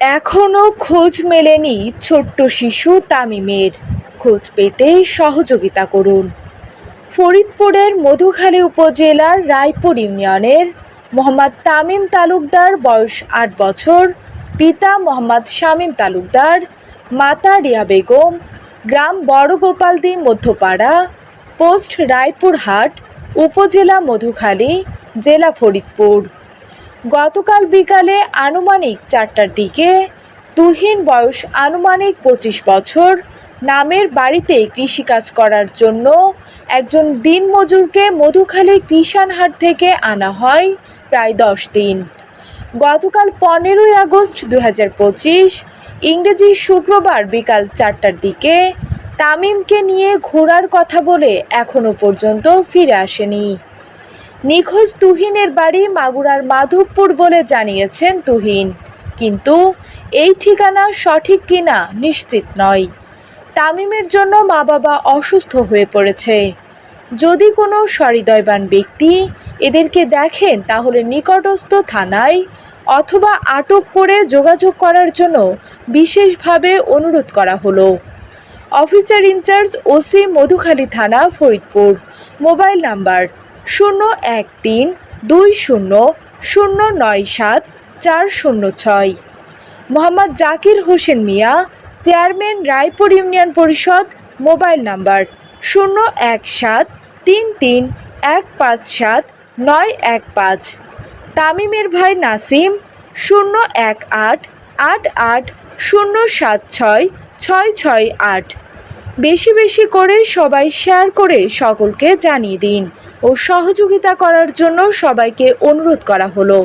এখনও খোঁজ মেলেনি ছোট্ট শিশু তামিমের। খোঁজ পেতে সহযোগিতা করুন। ফরিদপুরের মধুখালী উপজেলার রায়পুর ইউনিয়নের মোহাম্মদ তামিম তালুকদার বয়স আট বছর, পিতা মোহাম্মদ শামীম তালুকদার, মাতা রিয়া বেগম, গ্রাম বড়গোপালদি মধ্যপাড়া, পোস্ট রায়পুরহাট, উপজেলা মধুখালী, জেলা ফরিদপুর। গতকাল বিকালে আনুমানিক চারটার দিকে তুহিন বয়স আনুমানিক পঁচিশ বছর, নামের বাড়িতে কৃষিকাজ করার জন্য একজন দিনমজুরকে মধুখালী কৃষাণহাট থেকে আনা হয় প্রায় দশ দিন। গতকাল পনেরোই আগস্ট দু ইংরেজি শুক্রবার বিকাল চারটার দিকে তামিমকে নিয়ে ঘোরার কথা বলে এখনও পর্যন্ত ফিরে আসেনি। নিখোঁজ তুহিনের বাড়ি মাগুরার মাধবপুর বলে জানিয়েছেন তুহিন। কিন্তু এই ঠিকানা সঠিক কিনা নিশ্চিত নয়। তামিমের জন্য মা বাবা অসুস্থ হয়ে পড়েছে। যদি কোনো সহৃদয়বান ব্যক্তি এদেরকে দেখেন, তাহলে নিকটস্থ থানায় অথবা আটক করে যোগাযোগ করার জন্য বিশেষভাবে অনুরোধ করা হলো। অফিসার ইনচার্জ ওসি মধুখালী থানা, ফরিদপুর। মোবাইল নাম্বার শূন্য এক তিন দুই শূন্য শূন্য নয় সাত চার শূন্য ছয়। মোহাম্মদ জাকির হোসেন মিয়া, চেয়ারম্যান রায়পুর ইউনিয়ন পরিষদ, মোবাইল নাম্বার শূন্য এক সাত তিন তিন এক পাঁচ সাত নয় এক পাঁচ। তামিমের ভাই নাসিম, শূন্য এক আট আট আট শূন্য সাত ছয় ছয় ছয় আট। বেশি বেশি করে সবাই শেয়ার করে সকলকে জানিয়ে দিন। ও সহযোগিতা করার জন্য সবাইকে অনুরোধ করা হলো।